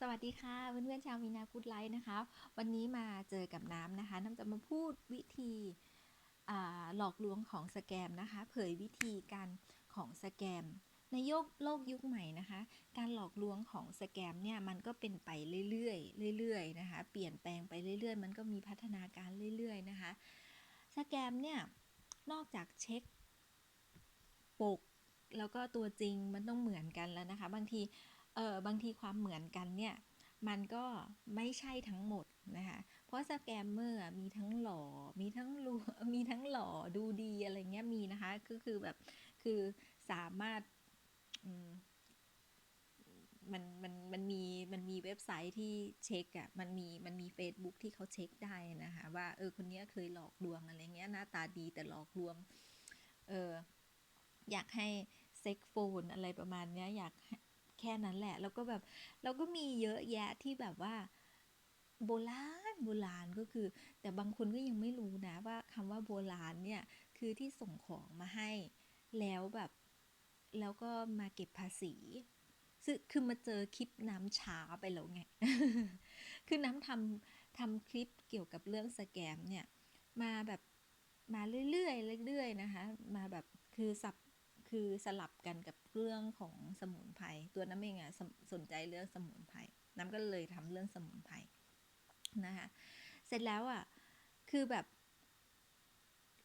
สวัสดีค่ะเพื่อนๆชาวมีนากูดไลท์นะคะ วันนี้มาเจอกับน้ำนะคะน้ำจะมาพูดวิธีหลอกลวงของสแกมนะคะ เผยวิธีการของสแกม ในโลกโลกยุคใหม่นะคะ การหลอกลวงของสแกมเนี่ยมันก็เป็นไปเรื่อยๆเรื่อยๆนะคะ เปลี่ยนแปลงไปเรื่อยๆ มันก็มีพัฒนาการเรื่อยๆนะคะสแกมเนี่ยนอกจากเช็คปก แล้วก็ตัวจริงมันต้องเหมือนกันแล้วนะคะ บางที เออบางทีความเหมือนกันเนี่ยมันก็ไม่ใช่ทั้งหมดนะคะ เพราะสแกมเมอร์มีทั้งหล่อ มีทั้งรูมีทั้งหล่อดูดีอะไรเงี้ยมีนะคะก็คือแบบคือสามารถมันมันมันมีมันมีเว็บไซต์ที่เช็คอะมันมีมันมี Facebook ที่เขาเช็คได้นะคะ ว่าเออคนนี้เคยหลอกลวงอะไรเงี้ยหน้าตาดีแต่หลอกลวงเอออยากให้เซ็กโฟนอะไรประมาณเนี้ยอยาก แค่นั้นแหละ แล้วก็แบบเราก็มีเยอะแยะที่แบบว่าโบราณโบราณก็คือ แต่บางคนก็ยังไม่รู้นะว่าคำว่าโบราณเนี่ยคือที่ส่งของมาให้แล้วแบบแล้วก็มาเก็บภาษีซึ่งคือมาเจอคลิปน้ำช้าไปแล้วไง คือน้ำทำทำคลิปเกี่ยวกับเรื่องสแกมเนี่ย มาแบบมาเรื่อยๆเรื่อยๆนะคะ มาแบบคือสับ คือสลับกันกับเรื่องของสมุนไพรตัวน้ำเองอะสนใจเรื่องสมุนไพรน้ำก็เลยทำเรื่องสมุนไพรนะคะเสร็จแล้วอะคือแบบ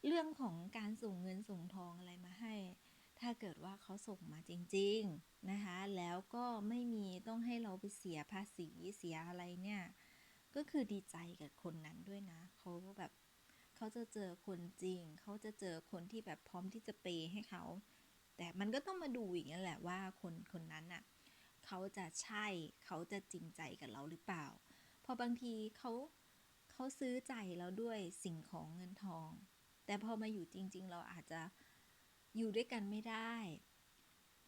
เรื่องของการส่งเงินส่งทองอะไรมาให้ ถ้าเกิดว่าเขาส่งมาจริง ๆนะคะ แล้วก็ไม่มีต้องให้เราไปเสียภาษีเสียอะไรเนี่ย ก็คือดีใจกับคนนั้นด้วยนะเขาแบบเขาจะเจอคนจริง เขาจะเจอคนที่แบบพร้อมที่จะเปย์ให้เขา แต่มันก็ต้องมาดูอีกนั่นแหละว่าคนคนนั้นน่ะเขาจะใช่เขาจะจริงใจกับเราหรือเปล่า พอบางทีเขาเขาซื้อใจเราด้วยสิ่งของเงินทอง แต่พอมาอยู่จริง ๆ เราอาจจะอยู่ด้วยกันไม่ได้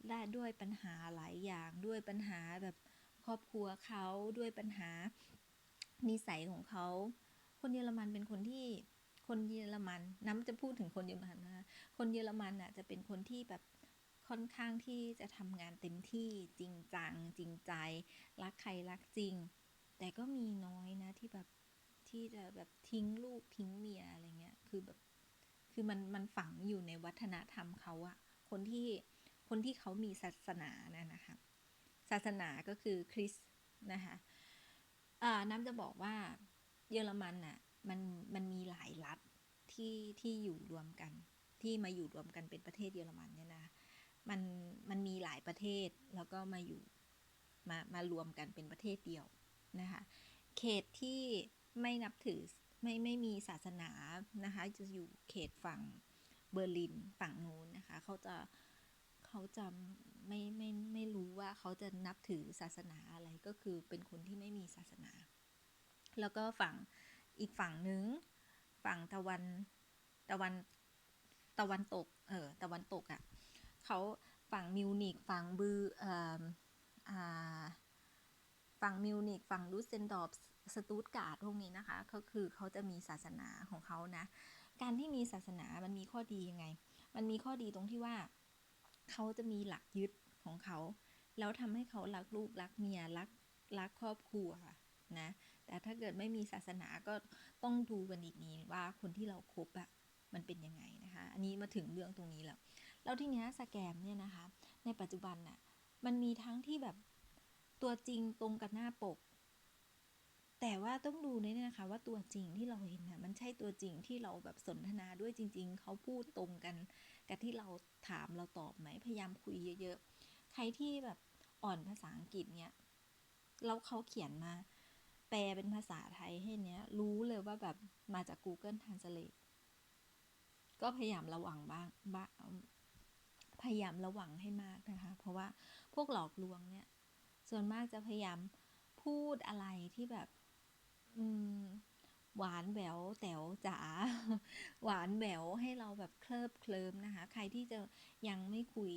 ได้ด้วยปัญหาหลายอย่างด้วยปัญหาแบบครอบครัวเขาด้วยปัญหานิสัยของเขา คนเยอรมันเป็นคนที่คนเยอรมันน้ำจะพูดถึงคนเยอรมันนะคนเยอรมันอะจะเป็นคนที่แบบ ค่อนข้างที่จะทำงานเต็มที่จริงจัง จริงใจ รักใครรักจริง แต่ก็มีน้อยนะที่แบบที่จะแบบทิ้งลูกทิ้งเมียอะไรเงี้ยคือแบบคือมันมันฝังอยู่ในวัฒนธรรมเขาอะคนที่คนที่เขามีศาสนานะนะคะศาสนาก็คือคริสต์นะคะน้ำจะบอกว่าเยอรมันน่ะมันมันมีหลายรัฐที่ที่อยู่รวมกัน ที่มาอยู่รวมกันเป็นประเทศเยอรมันเนี่ยนะ มันมันมีหลายประเทศแล้วก็มาอยู่มามารวมกันเป็นประเทศเดียวนะคะ เขตที่ไม่นับถือไม่ไม่มีศาสนานะคะจะอยู่เขตฝั่งเบอร์ลินฝั่งนู้นนะคะเขาจะเขาจะไม่ไม่ไม่รู้ว่าเขาจะนับถือศาสนาอะไรก็คือเป็นคนที่ไม่มีศาสนา แล้วก็ฝั่งอีกฝั่งหนึ่งฝั่งตะวันตะวันตะวันตกเออตะวันตกอะ่ะ เขาฝั่งมิวนิกฝั่งบือฝั่งมิวนิกฝั่งลูเซนดอร์ฟสตูตการ์ดพวกนี้นะคะ ก็คือเขาจะมีศาสนาของเขานะ การที่มีศาสนามันมีข้อดียังไง มันมีข้อดีตรงที่ว่าเขาจะมีหลักยึดของเขา แล้วทำให้เขารักลูกรักเมียรักรักครอบครัวนะ แต่ถ้าเกิดไม่มีศาสนาก็ต้องดูกันอีกนี้ว่าคนที่เราครบอะมันเป็นยังไงนะคะ อันนี้มาถึงเรื่องตรงนี้แล้ว แล้วทีเนี้ยสแกมเนี่ยนะคะ ในปัจจุบันน่ะมันมีทั้งที่แบบตัวจริงตรงกับหน้าปก แต่ว่าต้องดูนี่นะคะ ว่าตัวจริงที่เราเห็นน่ะมันใช่ตัวจริงที่เราแบบสนทนาด้วยจริง ๆ เขาพูดตรงกัน กับที่เราถามเราตอบไหมพยายามคุยเยอะๆ ใครที่แบบอ่อนภาษาอังกฤษเนี่ยแล้วเขาเขียนมา แปลเป็นภาษาไทยให้เนี้ยรู้เลยว่าแบบมาจาก Google Translate ก็พยายามระวังบ้างบ้าง พยายามระวังให้มากนะคะ เพราะว่าพวกหลอกลวงเนี่ยส่วนมากจะพยายามพูดอะไรที่แบบอืมหวานแหววแต๋วจ๋าหวานแหววให้เราแบบเคลิบเคลิมนะคะ ใครที่จะยังไม่คุย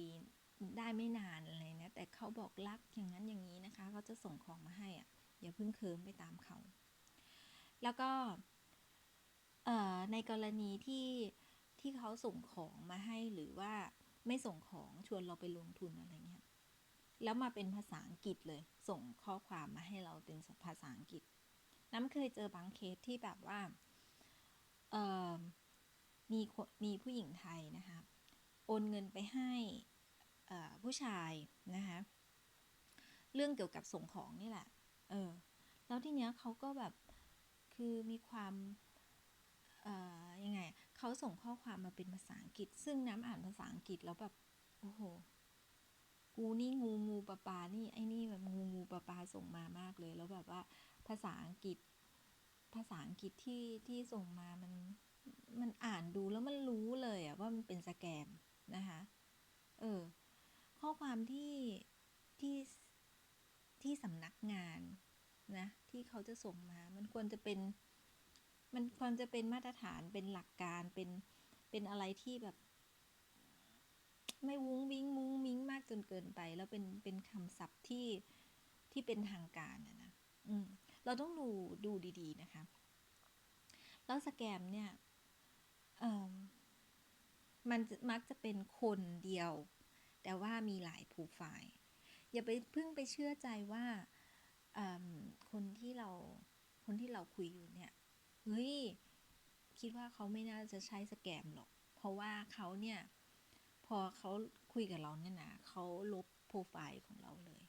ได้ไม่นานอะไรนะ แต่เขาบอกรักอย่างนั้นอย่างนี้นะคะ เขาจะส่งของมาให้อะอย่าเพิ่งเคิมไปตามเขา แล้วก็ในกรณีที่ที่เขาส่งของมาให้หรือว่า ไม่ส่งของชวนเราไปลงทุนอะไรเงี้ยแล้วมาเป็นภาษาอังกฤษเลย ส่งข้อความมาให้เราเป็นภาษาอังกฤษ น้ำเคยเจอบางเคสที่แบบว่าเออมีมีผู้หญิงไทยนะคะโอนเงินไปให้ผู้ชายนะคะเรื่องเกี่ยวกับส่งของนี่แหละ เออ แล้วทีเนี้ยเขาก็แบบ คือมีความ เอ่อ ยังไง เขาส่งข้อความมาเป็นภาษาอังกฤษ ซึ่งน้ำอ่านภาษาอังกฤษแล้วแบบ โอ้โห กูนี่งูงูปลาปลานี่ไอ้นี่แบบงูงูปลาปลาส่งมามากเลย แล้วแบบว่าภาษาอังกฤษ ภาษาอังกฤษที่ที่ส่งมามันมันอ่านดูแล้วมันรู้เลยอะว่ามันเป็นสแกมนะคะ เออ ข้อความที่ที่ที่สำนักงานนะ ที่เขาจะส่งมา มันควรจะเป็น มันควรจะเป็นมาตรฐานเป็นหลักการเป็นเป็นอะไรที่แบบ ไม่วุ้งวิ้งมุ้งมิ้งมากจนเกินไป แล้วเป็นเป็นคำศัพท์ที่ที่เป็นทางการนะนะอืมเราต้องดูดูดีๆนะคะ แล้วสแกมเนี่ยเออมันมักจะเป็นคนเดียว แต่ว่ามีหลายโปรไฟล์อย่าไปเพิ่งไปเชื่อใจว่าคนที่เราคนที่เราคุยอยู่เนี่ย เฮ้ย คิดว่าเขาไม่น่าจะใช้สแกมหรอก เพราะว่าเขาเนี่ย พอเขาคุยกับเราเนี่ยนะเขาลบโปรไฟล์ของเราเลย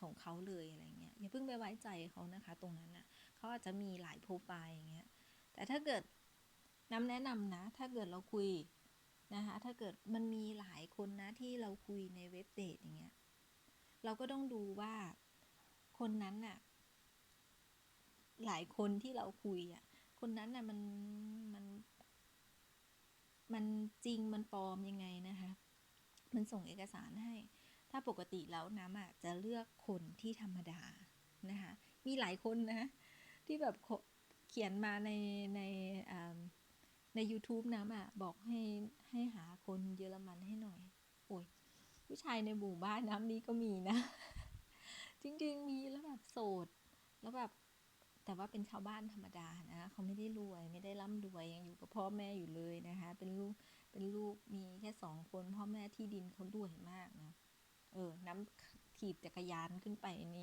ของเขาเลยอะไรเงี้ยอย่าเพิ่งไปไว้ใจเขานะคะ ตรงนั้นนะ่ะเขาอาจจะมีหลายโปรไฟล์อย่างเงี้ย แต่ถ้าเกิดน้ำแนะนำนะ ถ้าเกิดเราคุยนะคะ ถ้าเกิดมันมีหลายคนนะที่เราคุยในเว็บเดทอย่างเงี้ย เราก็ต้องดูว่าคนนั้นน่ะ หลายคนที่เราคุยอะ คนนั้นน่ะมันมันมันจริงมันปลอมยังไงนะคะ มันส่งเอกสารให้ ถ้าปกติแล้วน้ำอะจะเลือกคนที่ธรรมดานะคะ มีหลายคนนะ ที่แบบเขียนมาในในใน YouTube น้ำอะบอกให้ให้หาคนเยอรมันให้หน่อย โอ้ยผู้ชายในหมู่บ้านน้ำนี้ก็มีนะ จริง ๆ มีแล้วแบบโสด แล้วแบบ แต่ว่าเป็นชาวบ้านธรรมดานะเขาไม่ได้รวยไม่ได้ร่ำรวยยังอยู่กับพ่อแม่อยู่เลยนะคะ เป็นลูกเป็นลูกมีแค่สองคนพ่อแม่ที่ดินเขารวยมากนะเออ น้ำถีบจักรยานขึ้นไปใน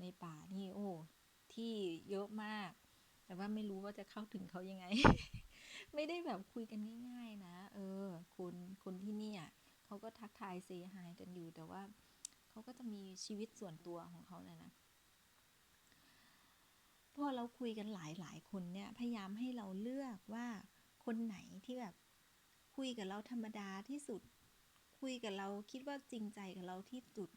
ในป่านี่โอ้ที่เยอะมาก แต่ว่าไม่รู้ว่าจะเข้าถึงเขายังไง ไม่ได้แบบคุยกันง่าย ๆ นะเออ คนคนที่นี่อะเขาก็ทักทายเซฮายกันอยู่แต่ว่าเขาก็จะมีชีวิตส่วนตัวของเขาเนี่ยนะ อเราคุยกันหลายหลายคนเนี่ยพยายามให้เราเลือกว่าคนไหนที่แบบคุยกับเราธรรมดาที่สุด คุยกับเราคิดว่าจริงใจกับเราที่สุด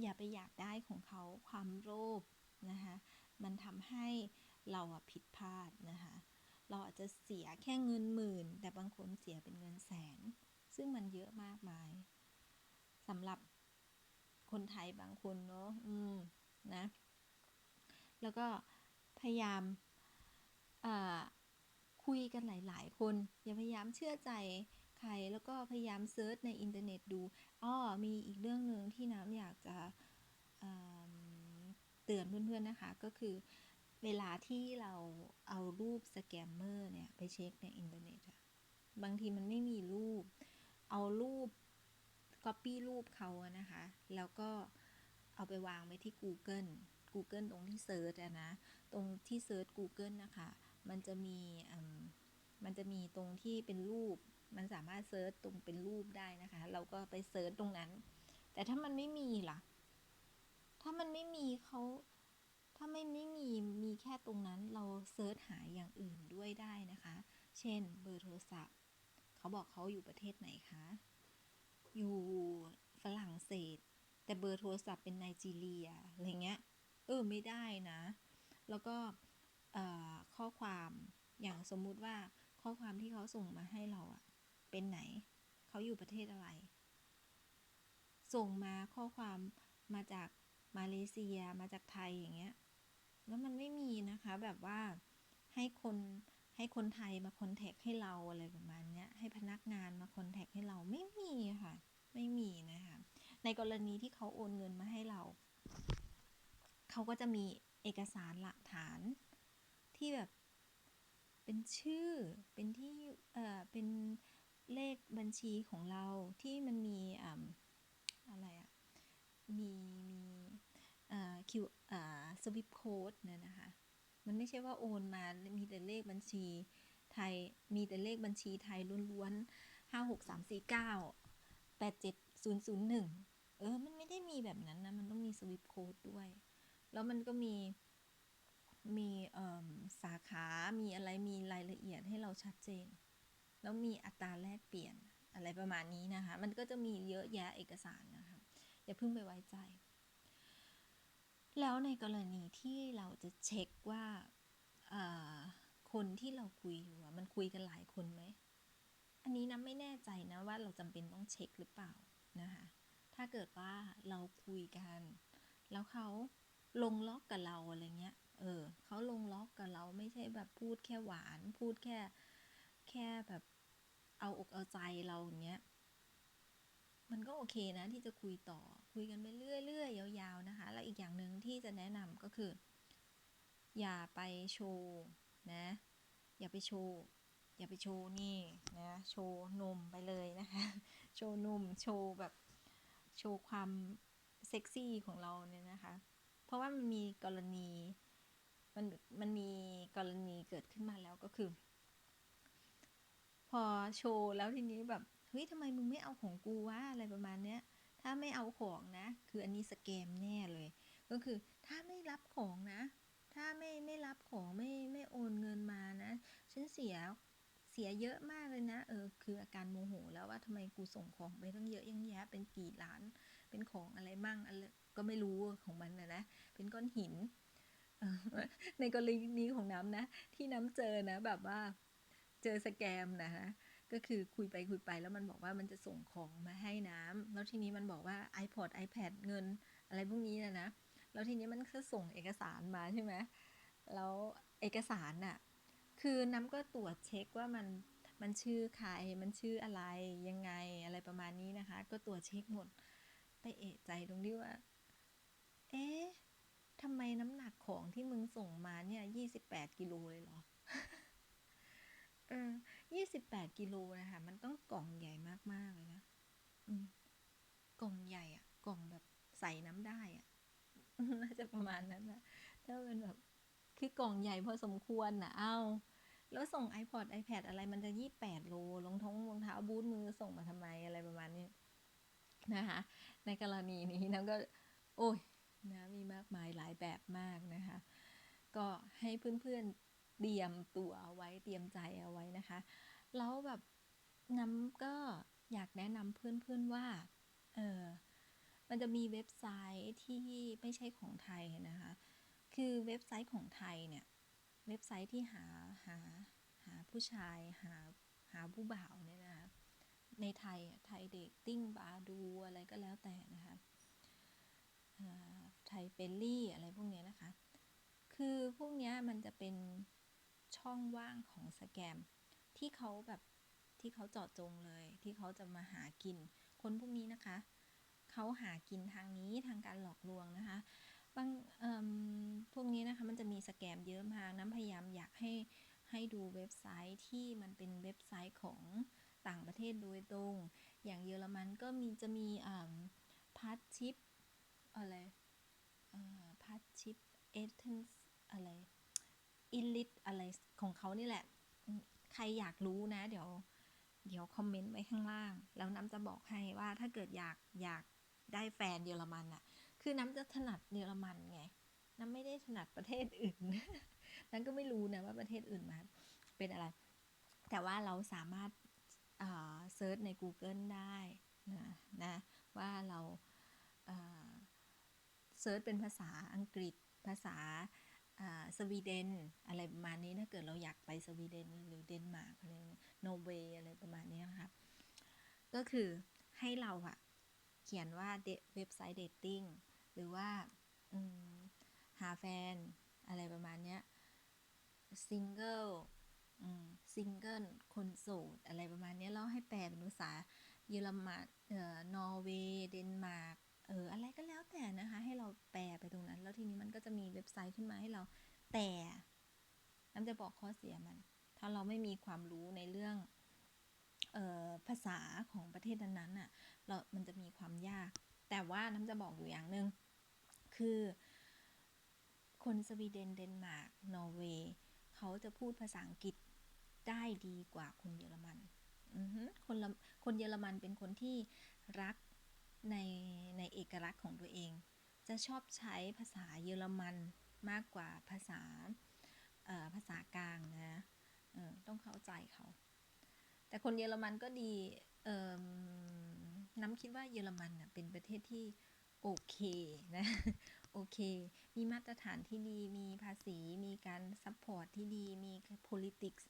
อย่าไปอยากได้ของเขาความโลภนะคะมันทำให้เราผิดพลาดนะคะเราอาจจะเสียแค่เงินหมื่น แต่บางคนเสียเป็นเงินแสน ซึ่งมันเยอะมากมายสำหรับคนไทยบางคนเนาะอืมนะ แล้วก็ พยายามคุยกันหลาย ๆ คน อย่าพยายามเชื่อใจใครแล้วก็พยายามเซิร์ชในอินเทอร์เน็ตดูอ้อมีอีกเรื่องหนึ่งที่น้ำอยากจะเตือนเพื่อน ๆ นะคะ ก็คือเวลาที่เราเอารูปสแกมเมอร์เนี่ย ไปเช็คในอินเทอร์เน็ตอะบางทีมันไม่มีรูป เอารูป Copy รูปเขาอะนะคะ แล้วก็เอาไปวางไว้ที่ Google Google ตรงที่เซิร์ชอะนะ ตรงที่เซิร์ช Google นะคะ มันจะมีมันจะมีตรงที่เป็นรูป มันสามารถเซิร์ชตรงเป็นรูปได้นะคะ เราก็ไปเซิร์ชตรงนั้น แต่ถ้ามันไม่มีล่ะ ถ้ามันไม่มีเขาถ้าไม่ไม่มีมีแค่ตรงนั้นเราเซิร์ชหาอย่างอื่นด้วยได้นะคะ เช่นเบอร์โทรศัพท์ เขาบอกเขาอยู่ประเทศไหนคะ อยู่ฝรั่งเศส แต่เบอร์โทรศัพท์เป็นไนจีเรียอะไรเงี้ย เออไม่ได้นะ แล้วก็ข้อความอย่างสมมุติว่าข้อความที่เขาส่งมาให้เราอะเป็นไหน เขาอยู่ประเทศอะไร ส่งมาข้อความมาจากมาเลเซียมาจากไทยอย่างเงี้ย แล้วมันไม่มีนะคะ แบบว่าให้คนให้คนไทยมาคอนแทคให้เราอะไรประมาณนี้ให้พนักงานมาคอนแทคให้เราไม่มีค่ะ ไม่มีนะคะ ในกรณีที่เขาโอนเงินมาให้เรา เขาก็จะมี เอกสารหลักฐานที่แบบเป็นชื่อเป็นที่เอ่อเป็นเลขบัญชีของเราที่มันมีอ่อะไรอะมีมีเอ่อคิวเอ่าสวิปโค้ดเนี่ยนะคะ มันไม่ใช่ว่าโอนมามีแต่เลขบัญชีไทยมีแต่เลขบัญชีไทยล้วนๆห้าหกสามสี่เก้าแปดเจ็ดศูนย์ศูนย์หนึ่งเออ มันไม่ได้มีแบบนั้นนะ มันต้องมีสวิปโค้ดด้วย แล้วมันก็มีมีสาขา มีอะไร มีรายละเอียดให้เราชัดเจน แล้วมีอัตราแลกเปลี่ยนอะไรประมาณนี้นะคะ มันก็จะมีเยอะแยะเอกสารนะคะ อย่าเพิ่งไปไว้ใจ แล้วในกรณีที่เราจะเช็คว่าคนที่เราคุยอยู่มันคุยกันหลายคนไหม อันนี้นะไม่แน่ใจนะว่าเราจำเป็นต้องเช็คหรือเปล่านะคะ ถ้าเกิดว่าเราคุยกัน แล้วเขา ลงล็อกกับเราอะไรเงี้ย เออเขาลงล็อกกับเราไม่ใช่แบบพูดแค่หวาน พูดแค่ แค่แบบเอาอกเอาใจเราอย่างเงี้ย มันก็โอเคนะที่จะคุยต่อ คุยกันไปเรื่อยๆยาวๆนะคะ แล้วอีกอย่างหนึ่งที่จะแนะนำก็คือ อย่าไปโชว์นะ อย่าไปโชว์อย่าไปโชว์นี่นะ โชว์นมไปเลยนะคะ โชว์นม โชว์แบบ โชว์ความเซ็กซี่ของเราเนี่ยนะคะ ราะว่ามันมีกรณีมันมันมีกรณีเกิดขึ้นมาแล้วก็คือ พอโชว์แล้วทีนี้แบบเฮ้ยทำไมมึงไม่เอาของกูวะอะไรประมาณเนี้ยถ้าไม่เอาของนะ คืออันนี้สแกมแน่เลย ก็คือถ้าไม่รับของนะ ถ้าไม่ไม่รับของไม่ไม่โอนเงินมานะ ฉันเสียเสียเยอะมากเลยนะ เออ คืออาการโมโหแล้วว่าทำไมกูส่งของไปตั้งเยอะยังแยะเป็นกี่ล้าน เป็นของอะไรมั่งอะไร ก็ไม่รู้ของมันนะนะเป็นก้อนหิน ในกรณีนี้ของน้ำนะ ที่น้ำเจอนะ แบบว่าเจอสแกมนะฮะก็คือคุยไปคุยไปแล้วมันบอกว่ามันจะส่งของมาให้น้ำแล้วทีนี้มันบอกว่า iPod iPad เงินอะไรพวกนี้นะนะ แล้วทีนี้มันก็ส่งเอกสารมาใช่ไหมแล้วเอกสารน่ะ คือน้ำก็ตรวจเช็คว่ามันมันชื่อใคร มันชื่ออะไรยังไงอะไรประมาณนี้นะคะ ก็ตรวจเช็คหมด ไปเอะใจตรงที่ว่า เอ๊ะทำไมน้ำหนักของที่มึงส่งมาเนี่ยยี่สิบแปดกิโลเลยเหรอ เออยี่สิบแปดกิโลนะคะ มันต้องกล่องใหญ่มากๆเลยนะกล่องใหญ่อะกล่องแบบใส่น้ำได้อะน่าจะประมาณนั้นนะถ้าเป็นแบบคือกล่องใหญ่พอสมควรนะเอาแล้วส่ง iPod iPad อะไรมันจะยี่แปดโลรองท้องรองเท้าบูทมือส่งมาทำไมอะไรประมาณนี้นะคะ ในกรณีนี้น้ำก็ โอ้ย นะมีมากมายหลายแบบมากนะคะ ก็ให้เพื่อนๆเตรียมตัวเอาไว้เตรียมใจเอาไว้นะคะ แล้วแบบน้ำก็อยากแนะนำเพื่อนๆว่าเออมันจะมีเว็บไซต์ที่ไม่ใช่ของไทยนะคะ คือเว็บไซต์ของไทยเนี่ยเว็บไซต์ที่หาหาหาผู้ชายหาหาผู้บ่าวเนี่ยนะคะในไทยไทยเดทติ้งบาดูอะไรก็แล้วแต่นะคะ ไทยเฟลลี่อะไรพวกเนี้ยนะคะ คือพวกเนี้ยมันจะเป็นช่องว่างของสแกม ที่เขาแบบที่เขาเจาะจงเลย ที่เขาจะมาหากิน คนพวกนี้นะคะ เขาหากินทางนี้ทางการหลอกลวงนะคะบางพวกนี้นะคะมันจะมีสแกมเยอะมากน้ำพยายามอยากให้ให้ดูเว็บไซต์ที่มันเป็นเว็บไซต์ของต่างประเทศโดยตรง อย่างเยอรมันก็มีจะมีอ่าพัทชิปอะไร พัทชิปเอเทนอะไรอิลิทอะไรของเขานี่แหละ ใครอยากรู้นะ เดี๋ยว เดี๋ยวคอมเมนต์ไว้ข้างล่าง แล้วน้ำจะบอกให้ว่าถ้าเกิดอยากอยากได้แฟนเยอรมันอะคือน้ำจะถนัดเยอรมันไง น้ำไม่ได้ถนัดประเทศอื่นน้ำก็ไม่รู้นะว่าประเทศอื่นมาเป็นอะไร แต่ว่าเราสามารถเซิร์ชใน Google ได้นะนะว่าเราเเซิร์ชเป็นภาษาอังกฤษ ภาษาสวีเดนอะไรประมาณนี้ถ้าเกิดเราอยากไปสวีเดนหรือเดนมาร์กอะไรนอร์เวย์อะไรประมาณนี้นะคะก็คือให้เราอะเขียนว่าเว็บไซต์เดทติ้งหรือว่าหาแฟนอะไรประมาณนี้ซิงเกิลซิงเกิลคนโสดอะไรประมาณนี้แล้วให้แปลเป็นภาษาเยอรมันเอ่อนอร์เวย์เดนมาร์ก แต่น้ำจะบอกข้อเสียมัน ถ้าเราไม่มีความรู้ในเรื่องออภาษาของประเทศนั้นๆน่ะเรา มันจะมีความยาก แต่ว่าน้ำจะบอกอยู่อย่างหนึ่งคือคนสวีเดนเดนมาร์กนอร์เวย์เขาจะพูดภาษาอังกฤษได้ดีกว่าคนเยอรมันคนละคนเยอรมันเป็นคนที่รักในในเอกลักษณ์ของตัวเอง จะชอบใช้ภาษาเยอรมัน มากกว่าภาษาภาษากลางนะต้องเข้าใจเขา แต่คนเยอรมันก็ดีน้ำคิดว่าเยอรมันเป็นประเทศที่โอเคนะโอเค มีมาตรฐานที่ดี มีภาษี มีการซัพพอร์ตที่ดี มี politics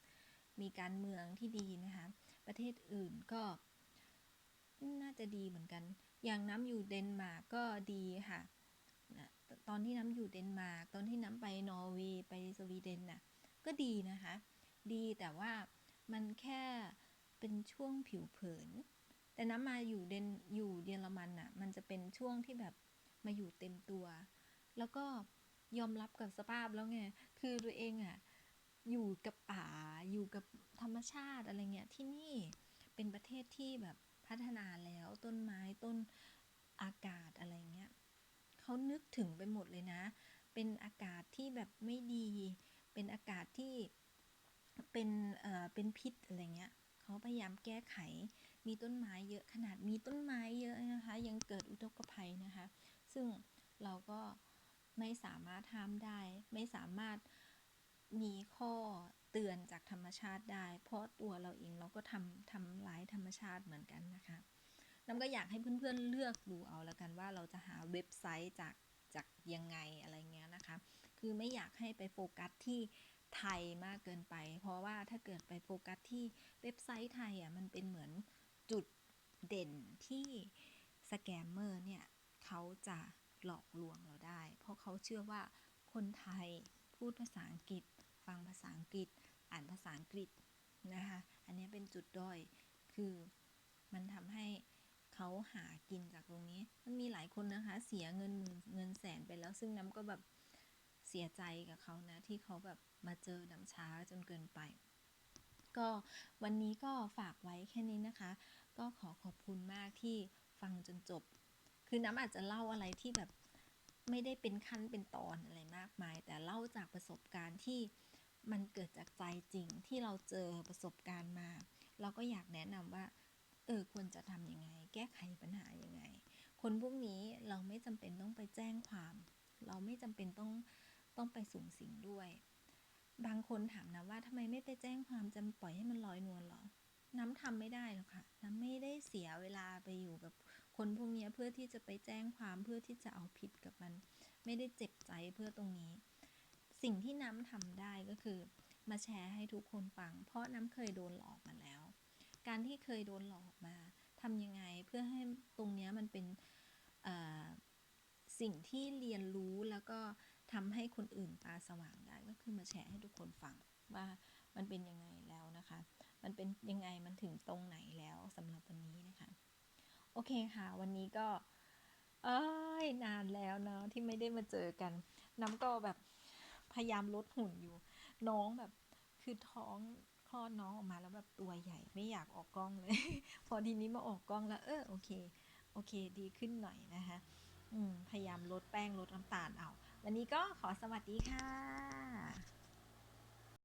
มีการเมืองที่ดีนะคะ ประเทศอื่นก็น่าจะดีเหมือนกัน อย่างน้ำอยู่เดนมาร์กก็ดีค่ะ ตอนที่น้ำอยู่เดนมาร์กตอนที่น้ำไปนอร์เวย์ไปสวีเดนน่ะก็ดีนะคะ ดีแต่ว่ามันแค่เป็นช่วงผิวเผิน แต่น้ำมาอยู่เดนอยู่เยอรมันน่ะ มันจะเป็นช่วงที่แบบมาอยู่เต็มตัว แล้วก็ยอมรับกับสภาพแล้วไง คือตัวเองอะอยู่กับป่าอยู่กับธรรมชาติอะไรเงี้ยที่นี่เป็นประเทศที่แบบพัฒนาแล้วต้นไม้ต้นอากาศอะไรเงี้ย เขานึกถึงไปหมดเลยนะ เป็นอากาศที่แบบไม่ดี เป็นอากาศที่เป็นเอ่อเป็นพิษอะไรเงี้ยเขาพยายามแก้ไข มีต้นไม้เยอะขนาดมีต้นไม้เยอะนะคะ ยังเกิดอุทกภัยนะคะ ซึ่งเราก็ไม่สามารถห้ามได้ ไม่สามารถมีข้อเตือนจากธรรมชาติได้ เพราะตัวเราเองเราก็ทำทำร้ายธรรมชาติเหมือนกันนะคะ น้ำก็อยากให้เพื่อนๆเลือกดูเอาแล้วกันว่าเราจะหาเว็บไซต์จากจากยังไงอะไรเงี้ยนะคะ คือไม่อยากให้ไปโฟกัสที่ไทยมากเกินไป เพราะว่าถ้าเกิดไปโฟกัสที่เว็บไซต์ไทยอะมันเป็นเหมือนจุดเด่นที่สแกมเมอร์เนี่ยเขาจะหลอกลวงเราได้ เพราะเขาเชื่อว่าคนไทยพูดภาษาอังกฤษ ฟังภาษาอังกฤษ อ่านภาษาอังกฤษนะคะ อันนี้เป็นจุดด้อย คือมันทำให้ เขาหากินจากตรงนี้ มันมีหลายคนนะคะ เสียเงินหมื่นเงินแสนไปแล้ว ซึ่งน้ำก็แบบเสียใจกับเขานะ ที่เขาแบบมาเจอน้ำช้าจนเกินไป ก็วันนี้ก็ฝากไว้แค่นี้นะคะ ก็ขอขอบคุณมากที่ฟังจนจบ คือน้ำอาจจะเล่าอะไรที่แบบไม่ได้เป็นขั้นเป็นตอนอะไรมากมาย แต่เล่าจากประสบการณ์ที่มันเกิดจากใจจริงที่เราเจอประสบการณ์มา เราก็อยากแนะนำว่า เออควรจะทำยังไง แก้ไขปัญหายังไง คนพวกนี้เราไม่จำเป็นต้องไปแจ้งความ เราไม่จำเป็นต้องต้องไปสูงสิงด้วย บางคนถามนะว่าทำไมไม่ไปแจ้งความจะปล่อยให้มันลอยนวลหรอ น้ำทำไม่ได้หรอกค่ะ น้ำไม่ได้เสียเวลาไปอยู่กับคนพวกนี้เพื่อที่จะไปแจ้งความเพื่อที่จะเอาผิดกับมัน ไม่ได้เจ็บใจเพื่อตรงนี้ สิ่งที่น้ำทำได้ก็คือ มาแชร์ให้ทุกคนฟัง เพราะน้ำเคยโดนหลอกมาแล้ว การที่เคยโดนหลอกมาทำยังไงเพื่อให้ตรงนี้มันเป็นสิ่งที่เรียนรู้แล้วก็ทำให้คนอื่นตาสว่างได้ก็คือมาแชร์ให้ทุกคนฟังว่ามันเป็นยังไงแล้วนะคะ มันเป็นยังไงมันถึงตรงไหนแล้วสำหรับวันนี้นะคะ โอเคค่ะ วันนี้ก็ เอ้ยนานแล้วเนาะที่ไม่ได้มาเจอกัน น้ำก็แบบพยายามลดหุ่นอยู่ น้องแบบคือท้อง ลอดน้องออกมาแล้วแบบตัวใหญ่ไม่อยากออกกล้องเลย พอทีนี้มาออกกล้องแล้ว เออโอเคโอเค ดีขึ้นหน่อยนะคะพยายามลดแป้งลดน้ำตาลเอา วันนี้ก็ขอสวัสดีค่ะ